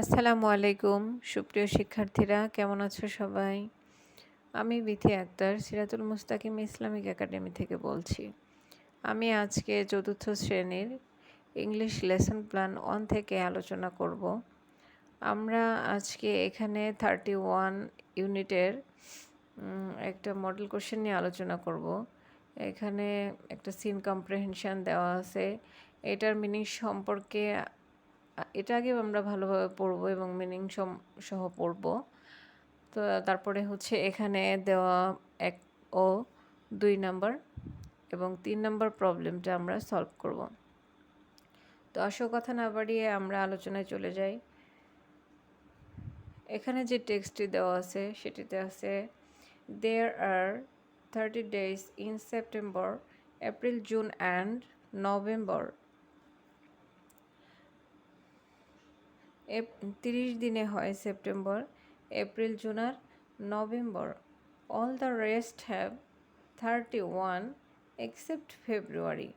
আসসালামু আলাইকুম, সুপ্রিয় শিক্ষার্থীরা, কেমন আছো সবাই? আমি বিথি আক্তার সিরাতুল মুস্তাকিম ইসলামিক একাডেমি থেকে বলছি। আমি আজকে চতুর্থ শ্রেণির ইংলিশ লেসন প্ল্যান ওয়ান থেকে আলোচনা করব। আমরা আজকে এখানে থার্টি ওয়ান ইউনিটের একটা মডেল কোশ্চেন নিয়ে আলোচনা করব। এখানে একটা সিন কম্প্রেহেনশন দেওয়া আছে। এটার মিনিং সম্পর্কে এটা আগে আমরা ভালোভাবে পড়ব এবং মিনিং সহ পড়ব। তো তারপরে হচ্ছে এখানে দেওয়া এক ও দুই নাম্বার এবং তিন নাম্বার প্রবলেমটা আমরা সলভ করব। তো আসল কথা না বাড়িয়ে আমরা আলোচনায় চলে যাই। এখানে যে টেক্সটটি দেওয়া আছে, সেটিতে আছে there are thirty days in September April June and November তিরিশ দিনে হয় September, April, June R November. All the rest have thirty one except February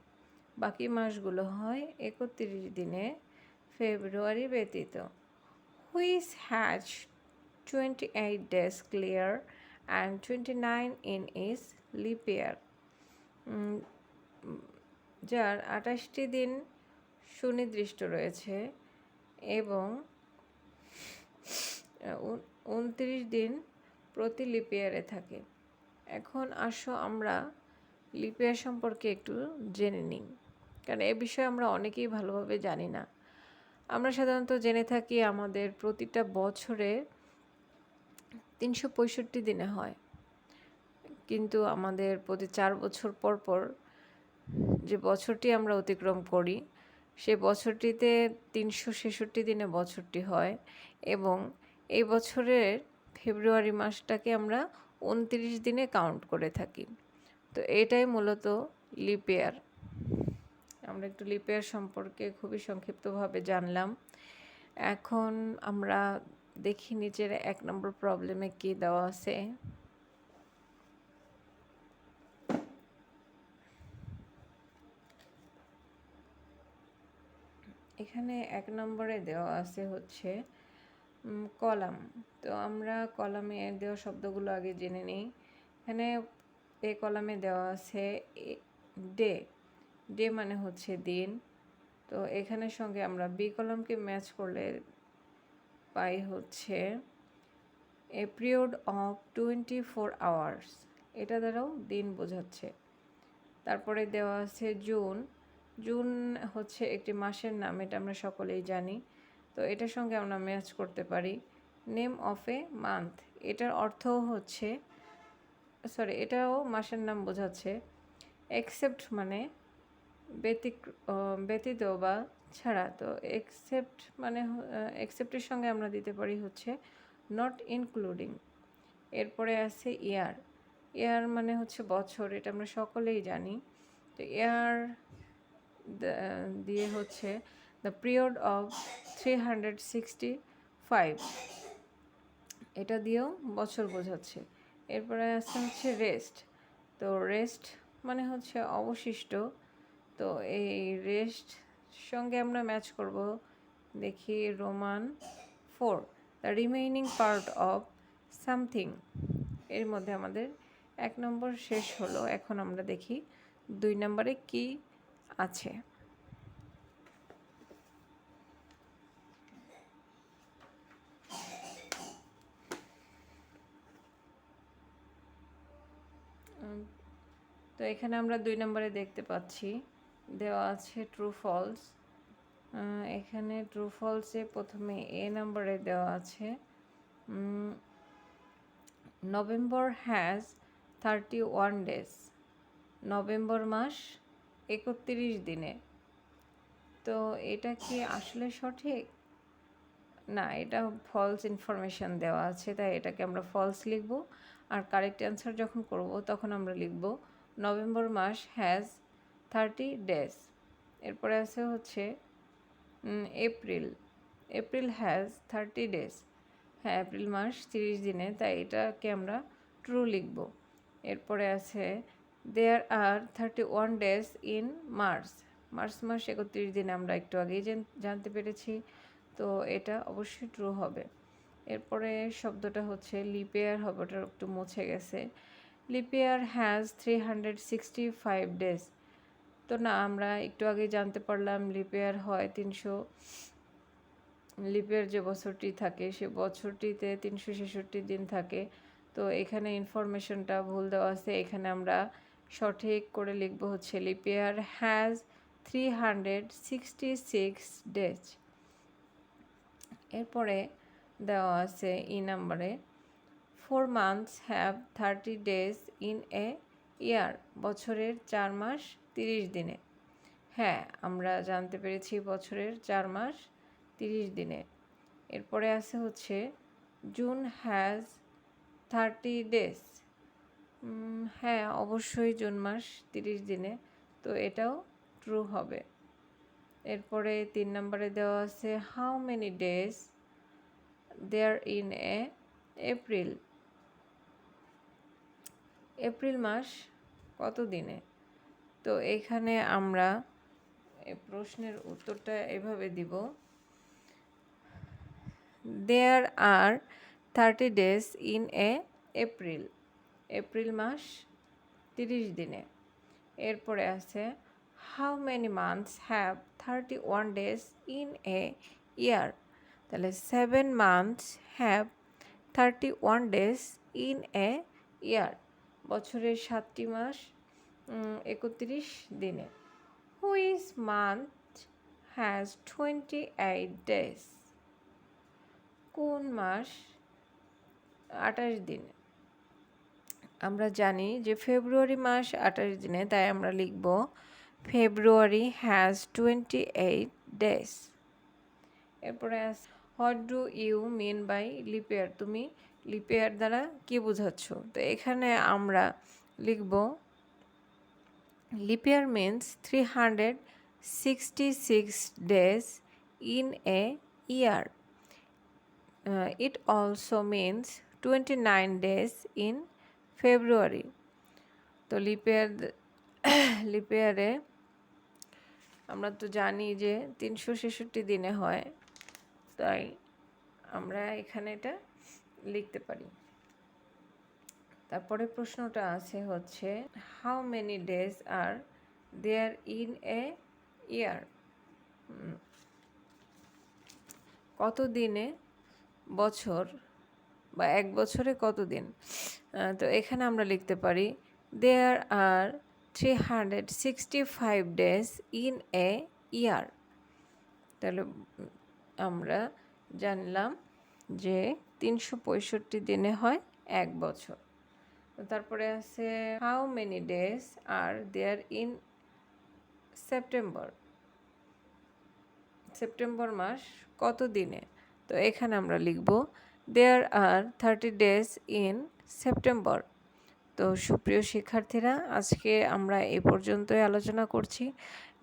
বাকি মাসগুলো হয় একত্রিশ দিনে ফেব্রুয়ারি ব্যতীত। Which has twenty eight days clear and twenty nine in each leap year যার আঠাশটি দিন সুনির্দিষ্ট রয়েছে। এবং উনত্রিশ দিন প্রতি লিপিয়ারে থাকে। এখন আসো আমরা লিপিয়ার সম্পর্কে একটু জেনে নিই। কারণ এ বিষয়ে আমরা অনেকেই ভালোভাবে জানি না। আমরা সাধারণত জেনে থাকি আমাদের প্রতিটা বছরে তিনশো পঁয়ষট্টি দিনে হয়। কিন্তু আমাদের প্রতি চার বছর পর পর যে বছরটি আমরা অতিক্রম করি সে বছরটিতে তিনশো ছেষট্টি দিনে বছরটি হয় এবং এই বছরের ফেব্রুয়ারি মাসটাকে আমরা উনত্রিশ দিনে কাউন্ট করে থাকি। তো এটাই মূলত লিপেয়ার আমরা একটু লিপেয়ার সম্পর্কে খুবই সংক্ষিপ্তভাবে জানলাম। এখন আমরা দেখি নিচের এক নম্বর প্রবলেমে কী দেওয়া আছে। এখানে এক নম্বরে দেওয়া আছে হচ্ছে কলাম। তো আমরা কলামে দেওয়া শব্দগুলো আগে জেনে নিই। এখানে এ কলামে দেওয়া আছে ডে ডে মানে হচ্ছে দিন। তো এখানের সঙ্গে আমরা বি কলামকে ম্যাচ করলে পাই হচ্ছে a period of twenty four hours এটা দ্বারাও দিন বোঝাচ্ছে। তারপরে দেওয়া আছে জুন। জুন হচ্ছে একটি মাসের নাম, এটা আমরা সকলেই জানি। তো এটার সঙ্গে আমরা ম্যাচ করতে পারি। নেম অফ এ মান্থ এটার অর্থ হচ্ছে সরি এটাও মাসের নাম বোঝাচ্ছে। এক্সেপ্ট মানে ব্যতিক ব্যতীত বা ছাড়া। তো এক্সেপ্ট মানে এক্সেপ্টের সঙ্গে আমরা দিতে পারি হচ্ছে নট ইনক্লুডিং এরপরে আছে ইয়ার ইয়ার মানে হচ্ছে বছর, এটা আমরা সকলেই জানি। তো ইয়ার দিয়ে হচ্ছে the period of three hundred sixty five এটা দিয়েও বছর বোঝাচ্ছে। এরপরে আসছে হচ্ছে রেস্ট তো রেস্ট মানে হচ্ছে অবশিষ্ট। তো এই রেস্ট সঙ্গে আমরা ম্যাচ করব দেখি Roman for the remaining part of something এর মধ্যে আমাদের এক নম্বর শেষ হলো। এখন আমরা দেখি দুই নম্বরে কি আছে। তো এখানে আমরা দুই নম্বরে দেখতে পাচ্ছি। দেওয়া আছে ট্রু ফলস এখানে ট্রু ফলসে প্রথমে এ নম্বরে দেওয়া আছে। November has thirty one days November মাস একত্রিশ দিনে। তো এটা কি আসলে সঠিক? না, এটা ফলস ইনফরমেশান দেওয়া আছে, তাই এটাকে আমরা ফলস লিখব। আর কারেক্ট অ্যান্সার যখন করব, তখন আমরা লিখব, নভেম্বর মাস হ্যাজ থার্টি ডেজ এরপরে আছে হচ্ছে April. April has thirty days হ্যাঁ এপ্রিল মাস তিরিশ দিনে, তাই এটাকে আমরা ট্রু লিখব। এরপরে আছে there are thirty one days in March March মাস একত্রিশ দিন আমরা একটু আগেই জানতে পেরেছি। তো এটা অবশ্যই ট্রু হবে। এরপরে শব্দটা হচ্ছে লিপেয়ার হবে, ওটা একটু মুছে গেছে। Leap year has three hundred sixty five days তো না, আমরা একটু আগে জানতে পারলাম লিপিয়ার হয় তিনশো লিপিয়ার যে বছরটি থাকে, সে বছরটিতে তিনশো ছেষট্টি দিন থাকে। তো এখানে ইনফরমেশনটা ভুল দেওয়া আছে। এখানে আমরা সঠিক করে লিখব হচ্ছে leap year has three hundred sixty six days এরপরে দেওয়া আছে ই নাম্বারে four months have thirty days in a year বছরের চার মাস তিরিশ দিনে। হ্যাঁ আমরা জানতে পেরেছি বছরের চার মাস তিরিশ দিনে। এরপরে আছে হচ্ছে জুন হ্যাজ থার্টি ডেজ হ্যাঁ অবশ্যই জুন মাস তিরিশ দিনে। তো এটাও ট্রু হবে। এরপরে তিন নম্বরে দেওয়া আছে how many days there in a April April মাস কত দিনে? তো এখানে আমরা প্রশ্নের উত্তরটা এভাবে দিব। There are thirty days in a April April মাস, তিরিশ দিনে। এরপরে আছে how many months have thirty one days in a year তাহলে seven months have thirty one days in a year বছরের সাতটি মাস একত্রিশ দিনে। Which month has twenty eight days কোন মাস? আঠাশ দিনে। আমরা জানি যে ফেব্রুয়ারি মাস আঠাশ দিনে, তাই আমরা লিখব, February has twenty eight days এরপরে আস what do you mean by leap year তুমি লিপেয়ার দ্বারা কি বোঝাচ্ছ? তো এখানে আমরা লিখব leap year means three hundred sixty six days in a year it also means twenty nine days in February. তো লিপিয়ার লিপিয়ারে আমরা তো জানি যে তিনশো ছেষট্টি দিনে হয়, তাই আমরা এখানে এটা লিখতে পারি। তারপরে প্রশ্নটা আছে হচ্ছে how many days are there in a year কত দিনে বছর বা এক বছরে কত দিন তো এখানে আমরা লিখতে পারি there are three hundred sixty five days in a year তাহলে আমরা জানলাম যে তিনশো পঁয়ষট্টি দিনে হয় এক বছর। তারপরে আছে how many days are there in September September মাস কত দিনে? তো এখানে আমরা লিখব there are thirty days in September তো সুপ্রিয় শিক্ষার্থীরা, আজকে আমরা এ পর্যন্তই আলোচনা করছি।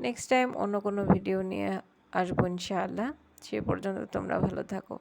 নেক্সট টাইম অন্য কোনো ভিডিও নিয়ে আসব ইনশাআল্লাহ। সে পর্যন্ত তোমরা ভালো থাকো।